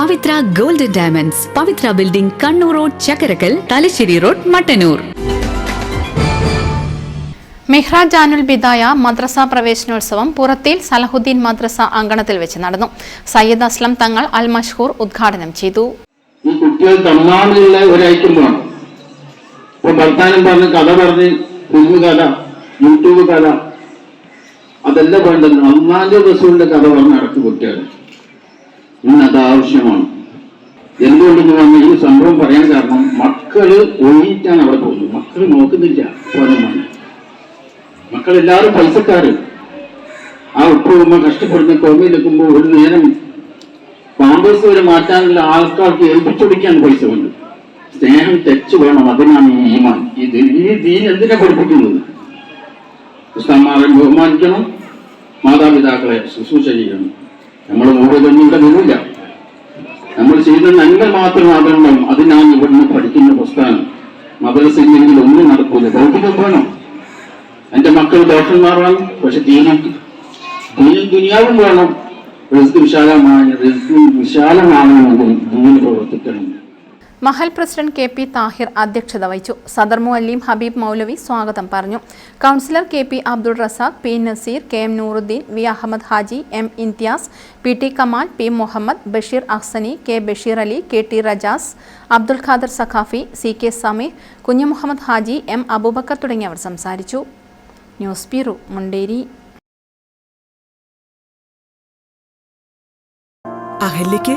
Pavithra golden diamonds. Pavithra building Kannur road Chakkarakkal Thalassery road Mattannur. Mehraj Janul Bidaya മദ്രസ പ്രവേശനോത്സവം പുറത്തേൽ സലഹുദ്ദീൻ മദ്രസ അങ്കണത്തിൽ വെച്ച് നടന്നു. സയ്യിദ് അസ്ലം തങ്ങൾ അൽ മഷ്ഹൂർ ഉദ്ഘാടനം ചെയ്തു. ഈ കുട്ടികൾ തമ്മാനുള്ള ഒരു ഇപ്പൊ ഭർത്താനം പറഞ്ഞ് കഥ പറഞ്ഞ് ഫിലിം കഥ യൂട്യൂബ് കഥ അതെല്ലാം വേണ്ടത് അന്നാന്റെ റസൂലിന്റെ കഥ പറഞ്ഞ് നടക്കും കുട്ടികൾ. ഇന്ന് അത് ആവശ്യമാണ്. എന്തുകൊണ്ടെന്ന് പറഞ്ഞാൽ ഈ സംഭവം പറയാൻ കാരണം മക്കൾ ഒഴിയിട്ടാണ് അവിടെ പോകുന്നത്. മക്കൾ നോക്കുന്നില്ല. പോലെയാണ് മക്കളെല്ലാവരും പൈസക്കാര്. ആ ഉപ്പുമ്മ കഷ്ടപ്പെടുന്ന കോമയിലെത്തുമ്പോൾ ഒരു നേരം പാമ്പേഴ്സ് വരെ മാറ്റാനുള്ള ആൾക്കാർക്ക് ഏൽപ്പിച്ചൊടിക്കാൻ പൈസ കൊണ്ട്. സ്നേഹം തെച്ചു വേണം. അതിനാണ് ഈ ഈമാൻ. ഇത് ഈ ദീൻ എന്തിനാ പഠിപ്പിക്കുന്നത്? ഉസ്താന്മാരെ ബഹുമാനിക്കണം. മാതാപിതാക്കളെ ശുശ്രൂഷ ചെയ്യണം. നമ്മൾ മുഴുവൻ ഇവിടെ വരില്ല നമ്മൾ ചെയ്യുന്ന നന്മ മാത്രം അത് ഞാൻ ഇവിടുന്ന് പഠിക്കുന്ന പുസ്തകം. മദ്രസയില്ലെങ്കിൽ ഒന്നും നടക്കൂല. ഭൗതികം വേണം. എന്റെ മക്കൾ ഡോക്ടർമാരാണ്. പക്ഷെ ദീനം ദീനും ദുനിയാവും വേണം. റിസ്ക് വിശാലമായ റിസ്ക് വിശാലമാകണമെങ്കിൽ ദീന് പ്രവർത്തിക്കണം. മഹൽ പ്രസിഡന്റ് കെ പി താഹിർ അധ്യക്ഷത വഹിച്ചു. സദർ മുഅല്ലീം ഹബീബ് മൗലവി സ്വാഗതം പറഞ്ഞു. Councillor K P Abdul Razak P Naseer K M Nooruddin V Ahammed Haji M Imthiyas P T Kamal P Muhammad Basheer Ahsani K Basheer Ali K T Rajas Abdul Khader Saquafi C K Sameer Kunju Muhammad Haji M Aboobacker തുടങ്ങിയവർ സംസാരിച്ചു. News bureau Munderi. അഹല്യയ്ക്ക്